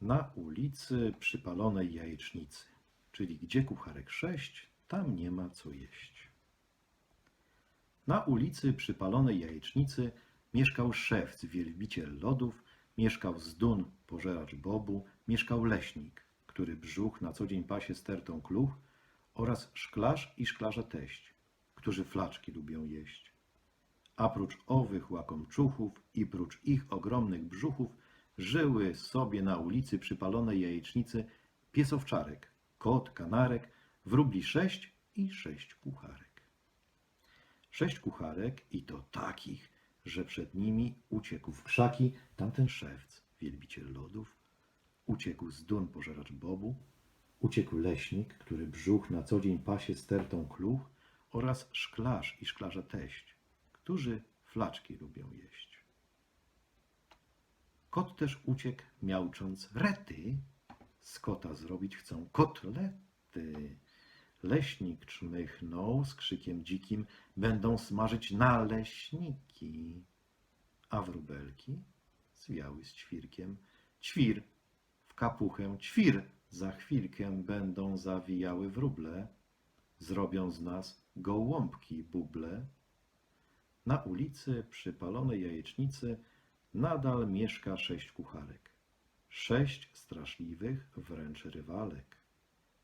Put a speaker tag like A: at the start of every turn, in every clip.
A: Na ulicy przypalonej jajecznicy, czyli gdzie kucharek sześć, tam nie ma co jeść. Na ulicy przypalonej jajecznicy mieszkał szewc, wielbiciel lodów, mieszkał zdun, pożeracz bobu, mieszkał leśnik, który brzuch na co dzień pasie stertą kluch oraz szklarz i szklarza teść, którzy flaczki lubią jeść. A prócz owych łakomczuchów i prócz ich ogromnych brzuchów żyły sobie na ulicy przypalonej jajecznicy piesowczarek, kot, kanarek, wróbli sześć i sześć kucharek. Sześć kucharek i to takich, że przed nimi uciekł w krzaki tamten szewc, wielbiciel lodów, uciekł z dun pożeracz bobu, uciekł leśnik, który brzuch na co dzień pasie stertą kluch oraz szklarz i szklarza teść, którzy flaczki lubią jeść. Kot też uciekł, miaucząc rety. Z kota zrobić chcą kotlety. Leśnik czmychnął z krzykiem dzikim, będą smażyć naleśniki. A wróbelki zwiały z ćwirkiem. Ćwir w kapuchę, ćwir za chwilkę będą zawijały wróble. Zrobią z nas gołąbki buble. Na ulicy przypalonej jajecznicy nadal mieszka sześć kucharek. Sześć straszliwych wręcz rywalek.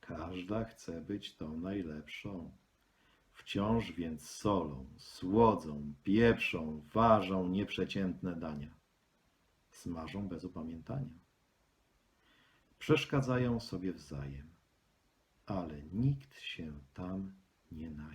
A: Każda chce być tą najlepszą. Wciąż więc solą, słodzą, pieprzą, ważą nieprzeciętne dania. Smażą bez opamiętania. Przeszkadzają sobie wzajem, ale nikt się tam nie naje.